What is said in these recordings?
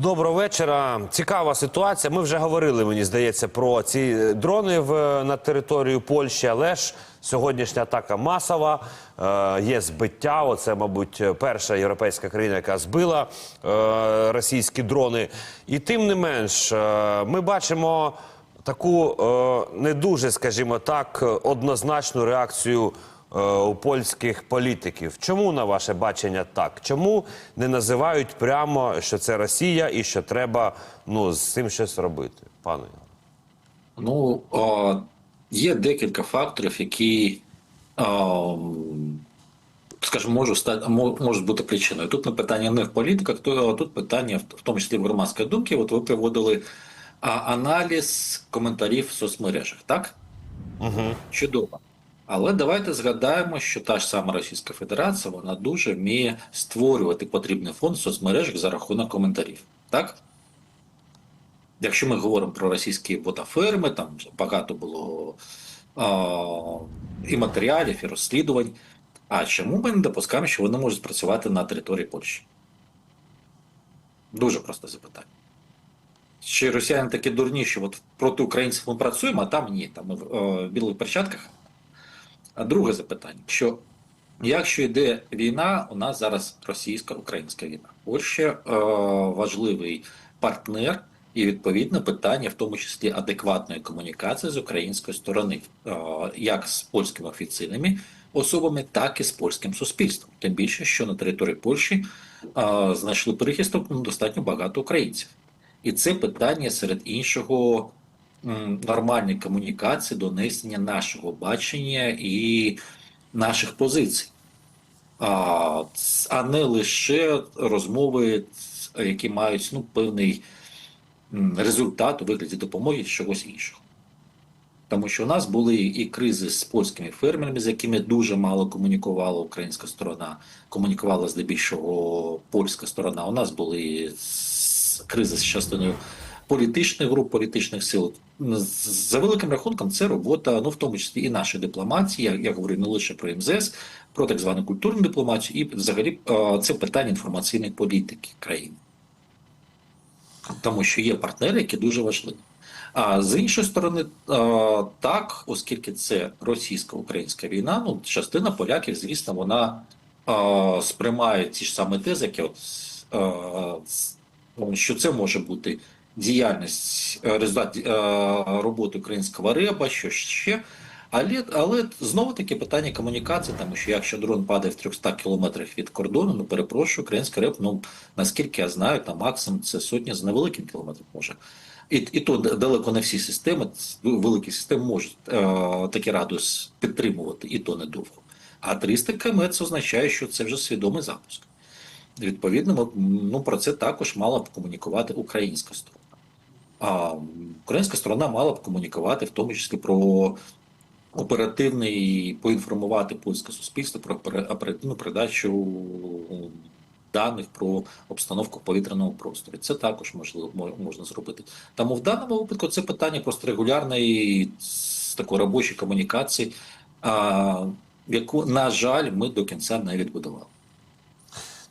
Доброго вечора. Цікава ситуація. Ми вже говорили, мені здається, про ці е, дрони в, на територію Польщі, але ж сьогоднішня атака масова. Е, є збиття. Оце, мабуть, перша європейська країна, яка збила е, російські дрони. І тим не менш, е, ми бачимо таку е, не дуже, скажімо так, однозначну реакцію е, у польських політиків. Чому на ваше бачення так? Чому не називають прямо, що це Росія і що треба ну з цим щось робити, пане? Ну, о, є декілька факторів, які, о, скажімо, можуть, стати, можуть бути причиною. Тут не питання не в політиках, то тут питання в тому числі в громадській думці. От ви приводили а, аналіз коментарів в соцмережах, так? Угу. Чудово. Але давайте згадаємо, що та ж сама Російська Федерація вона дуже вміє створювати потрібний фонд в соцмережах за рахунок коментарів. Так? Якщо ми говоримо про російські ботаферми, там багато було а, і матеріалів, і розслідувань. А чому ми не допускаємо, що вони можуть працювати на території Польщі? Дуже просте запитання. Чи росіяни такі дурні, що от проти українців ми працюємо, а там ні, там ми в е, білих перчатках. А друге запитання: що якщо йде війна, у нас зараз російсько-українська війна. Польща е, важливий партнер, і відповідно питання, в тому числі адекватної комунікації з української сторони, е, як з польськими офіційними особами, так і з польським суспільством. Тим більше, що на території Польщі е, знайшли прихисток ну, достатньо багато українців. І це питання серед іншого м, нормальної комунікації, донесення нашого бачення і наших позицій, а, а не лише розмови, які мають ну, певний результат у вигляді допомоги чогось іншого. Тому що у нас були і кризи з польськими фермерами, з якими дуже мало комунікувала українська сторона, комунікувала здебільшого польська сторона. У нас були кризи з частиною політичних груп, політичних сил. За великим рахунком, це робота, ну в тому числі і нашої дипломатії. Я, я говорю не лише про МЗС, про так звану культурну дипломатію, і взагалі це питання інформаційної політики країни. Тому що є партнери, які дуже важливі. А з іншої сторони, так, оскільки це російсько-українська війна, ну частина поляків, звісно, вона сприймає ті ж самі тези, які от, що це може бути діяльність е, результат е, роботи українського реба, що ще. Але, але знову таки питання комунікації, тому що якщо дрон падає в 300 кілометрах від кордону, ну перепрошую, українська реп, ну наскільки я знаю, там максимум це сотня з невеликим кілометром може. І, і то далеко не всі системи, великі системи можуть е, такий радіус підтримувати, і то недовго. А 300 км це означає, що це вже свідомий запуск. Відповідно, ну, про це також мала б комунікувати українська сторона. А українська сторона мала б комунікувати в тому числі про оперативний, поінформувати польське суспільство про оперативну передачу даних про обстановку в повітряному просторі. Це також можливо можна зробити. Тому в даному випадку це питання просто регулярної такої робочої комунікації, а, яку, на жаль, ми до кінця не відбудували.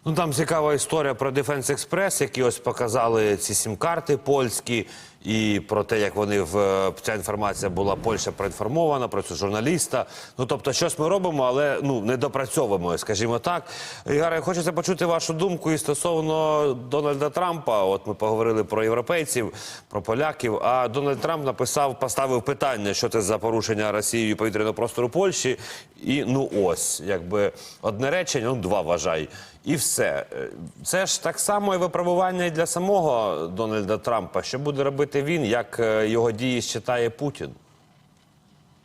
Ну там цікава історія про Defense Express, які ось показали ці сім-карти польські, і про те, як вони в ця інформація була Польща проінформована про цю журналіста. Ну тобто, щось ми робимо, але ну не допрацьовуємо, скажімо так. Ігоре, хочеться почути вашу думку і стосовно Дональда Трампа. От ми поговорили про європейців, про поляків. А Дональд Трамп написав, поставив питання, що це за порушення Росією повітряного простору Польщі. І ну ось, якби одне речення, ну два вважай. І все. Е, Це ж так само і випробування для самого Дональда Трампа. Що буде робити він, як е, його дії считає Путін?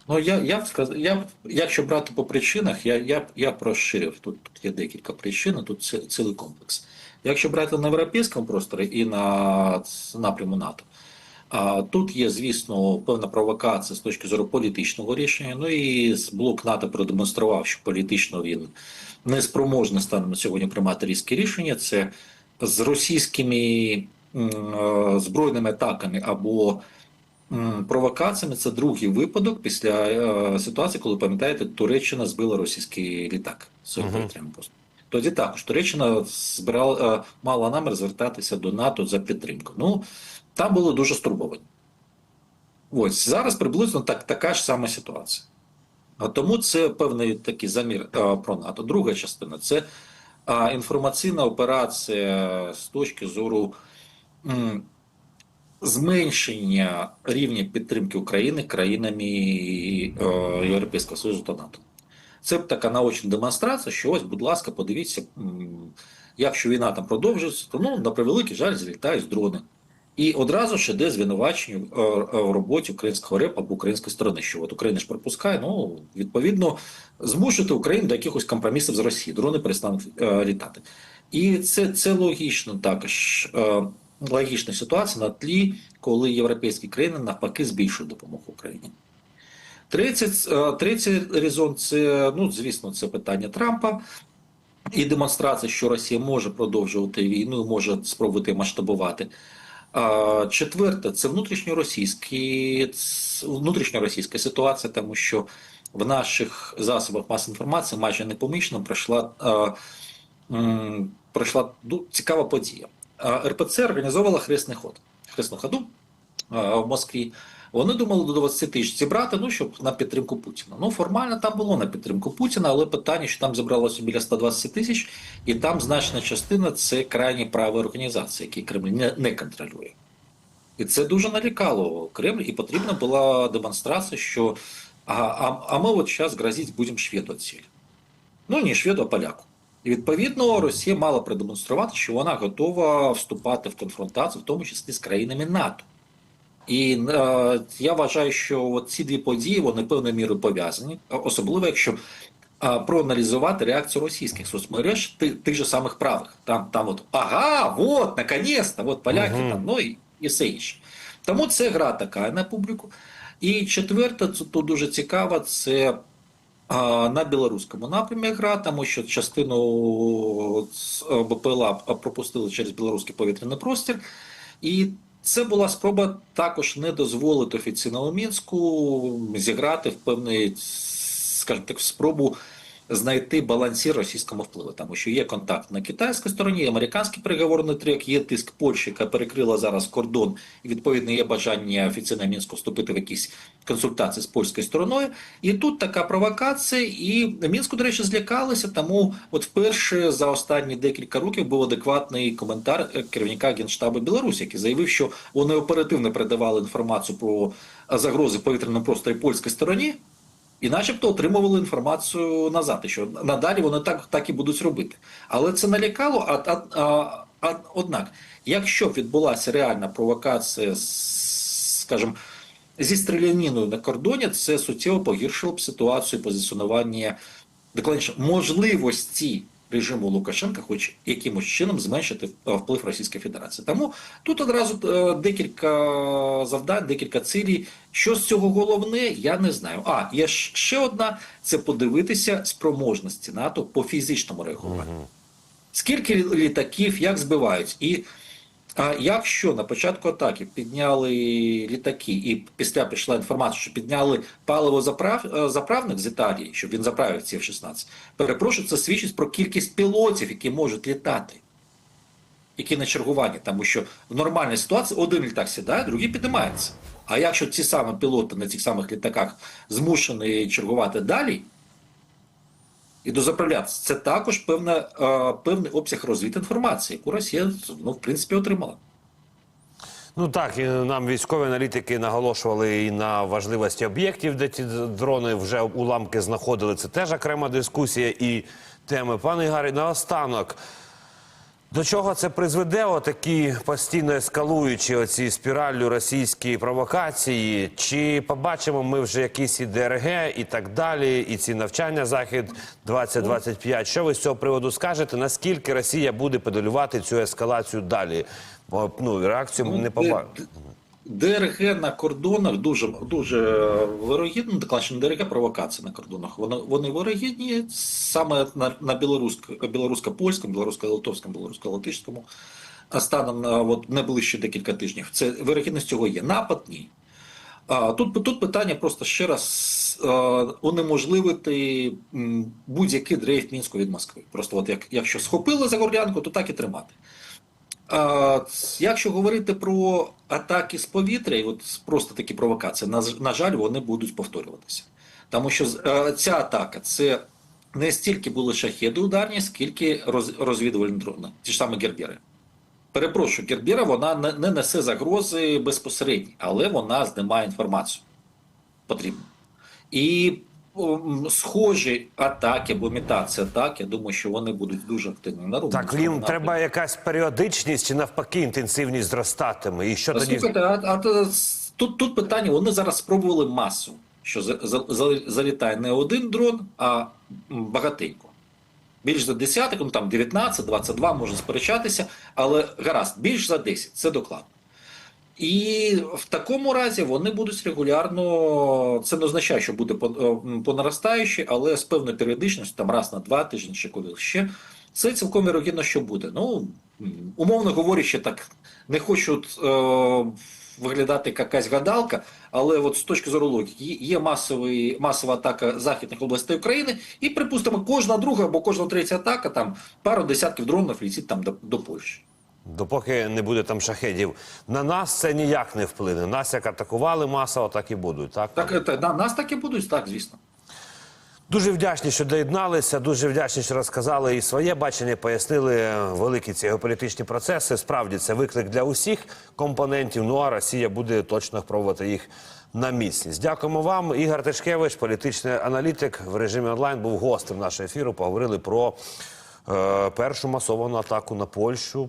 Ну, я, я б сказав, я, якщо брати по причинах, я, я, я б розширив. Тут, тут є декілька причин, тут ці- цілий комплекс. Якщо брати на європейському просторі і на напряму НАТО, а, тут є, звісно, певна провокація з точки зору політичного рішення. Ну і блок НАТО продемонстрував, що політично він не спроможний станом сьогодні приймати різкі рішення. Це з російськими збройними атаками або провокаціями. Це другий випадок після е, ситуації, коли пам'ятаєте, Туреччина збила російський літак. просторі. тоді також Туреччина збирала, е, мала намір звертатися до НАТО за підтримку. Ну, там були дуже стурбовані. Ось зараз приблизно так, така ж сама ситуація. А тому це певний такий замір е, про НАТО. Друга частина це е, інформаційна операція з точки зору зменшення рівня підтримки України країнами е, Європейського Союзу та НАТО. Це така наочна демонстрація, що ось, будь ласка, подивіться, якщо війна там продовжується, то ну, на превеликий жаль злітають дрони. І одразу ж іде звинувачення е, е, в роботі українського РЕП або української сторони, що от Україна ж пропускає, ну відповідно змусити Україну до якихось компромісів з Росією. Дрони перестануть літати. І це, це логічно також. Е, логічна ситуація на тлі, коли європейські країни навпаки збільшують допомогу Україні. Третій, е, третій резон це, ну, звісно, це питання Трампа і демонстрація, що Росія може продовжувати війну, може спробувати масштабувати. Четверте, це внутрішньоросійська ситуація, тому що в наших засобах масової інформації майже непомічно пройшла, пройшла ну, цікава подія. РПЦ організовувала хресний ход, хресну ходу в Москві. Вони думали до 20 тисяч зібрати, ну щоб на підтримку Путіна. Ну формально там було на підтримку Путіна, але питання, що там зібралося біля 120 тисяч, і там значна частина це крайні праві організації, які Кремль не, не контролює. І це дуже налякало Кремль, і потрібна була демонстрація, що а, а, а ми от зараз грозить будемо шведу ціль. Ну, не шведу, а поляку. І відповідно Росія мала продемонструвати, що вона готова вступати в конфронтацію, в тому числі з країнами НАТО. І е, я вважаю, що от ці дві події вони певною мірою пов'язані, особливо якщо е, проаналізувати реакцію російських соцмереж, ти, тих же самих правих. Там, там от ага, от, наконець-то, от поляки Мгм. там, ну і, і все інше. Тому це гра така на публіку. І четверте, це тут дуже цікаво, це на білоруському напрямі гра, тому що частину е, БПЛА пропустили через білоруський повітряний простір. І це була спроба також не дозволити офіційному мінську зіграти в певний, скажімо так, спробу знайти балансір російському впливу, тому що є контакт на китайській стороні, американський переговорний трек, є тиск Польщі, яка перекрила зараз кордон, і відповідно є бажання офіційно мінську вступити в якісь консультації з польською стороною. І тут така провокація, і мінську, до речі, злякалися. Тому, от вперше за останні декілька років був адекватний коментар керівника генштабу Білорусі, який заявив, що вони оперативно передавали інформацію про загрози повітряному просторі польській стороні. І начебто отримували інформацію назад, що надалі вони так, так і будуть робити. Але це налякало. А, а, а, а однак, якщо б відбулася реальна провокація, скажімо, зі стріляніною на кордоні, це суттєво погіршило б ситуацію позиціонування докладніше можливості режиму Лукашенка, хоч якимось чином зменшити е, вплив Російської Федерації. Тому тут одразу е, декілька завдань, декілька цілей. Що з цього головне, я не знаю. А є ще одна: це подивитися спроможності НАТО по фізичному реагуванню. Скільки літаків, як збивають, і а якщо на початку атаки підняли літаки, і після прийшла інформація, що підняли паливо заправ, е, заправник з Італії, щоб він заправив ці F-16, перепрошую, це свідчить про кількість пілотів, які можуть літати, які на чергуванні, тому що в нормальній ситуації один літак сідає, другий піднімається. А якщо ці самі пілоти на цих самих літаках змушені чергувати далі, і дозаправлятися. Це також певна, певний обсяг розвід інформації, яку Росія ну, в принципі отримала. Ну так, і нам військові аналітики наголошували і на важливості об'єктів, де ці дрони вже уламки знаходили. Це теж окрема дискусія і теми. Пане Ігорі, наостанок. До чого це призведе? Отакі постійно ескалуючі оці спіраллю російські провокації? Чи побачимо ми вже якісь і ДРГ і так далі, і ці навчання захід 2025? Що ви з цього приводу скажете? Наскільки Росія буде педалювати цю ескалацію далі? Бо ну реакцію ми не побачимо. ДРГ на кордонах дуже дуже вирогідно, докладно ДРГ провокації на кордонах. Вони вони вирогідні саме на, на білорусько, білорусько-польському, білорусько-литовському, білорусько-латишському станом на от найближчі декілька тижнів. Це вирогідність цього є. Напад ні. А, тут, тут питання просто ще раз е, унеможливити будь-який дрейф Мінську від Москви. Просто от як, якщо схопили за горлянку, то так і тримати. Якщо говорити про атаки з повітря, і от просто такі провокації, на, на жаль, вони будуть повторюватися. Тому що е, ця атака це не стільки були шахеди ударні, скільки роз, розвідувальні дрони, ті ж самі гербери. Перепрошую, Гербіра вона не, не несе загрози безпосередньо, але вона знімає інформацію. Потрібно. І схожі атаки або імітація атак, я думаю, що вони будуть дуже активні на Так, їм треба якась періодичність чи навпаки інтенсивність зростатиме. І що Та, тоді Слухайте, а, а тут, тут питання, вони зараз спробували масу, що за, за, за- залітає не один дрон, а багатенько. Більш за десяток, ну там 19, 22, можна сперечатися, але гаразд, більш за 10, це докладно. І в такому разі вони будуть регулярно, це не означає, що буде по, е, наростаючій, але з певною періодичністю, там раз на два тижні чи коли ще, це цілком вірогідно, що буде. Ну, умовно говорячи, так не хочу е, виглядати як якась гадалка, але от з точки зору логіки, є- масовий, масова атака західних областей України, і, припустимо, кожна друга або кожна третя атака, там пару десятків дронів летить там до, до Польщі. Допоки не буде там шахедів, на нас це ніяк не вплине. Нас як атакували масово, так і будуть. Так, Так, е, на, нас так і будуть, так, звісно. дуже вдячні, що доєдналися. Дуже вдячні, що розказали і своє бачення, пояснили великі ці геополітичні процеси. Справді це виклик для усіх компонентів. Ну а Росія буде точно пробувати їх на міцність. Дякуємо вам. Ігор Тишкевич, політичний аналітик в режимі онлайн, був гостем нашого ефіру. Поговорили про е, першу масовану атаку на Польщу.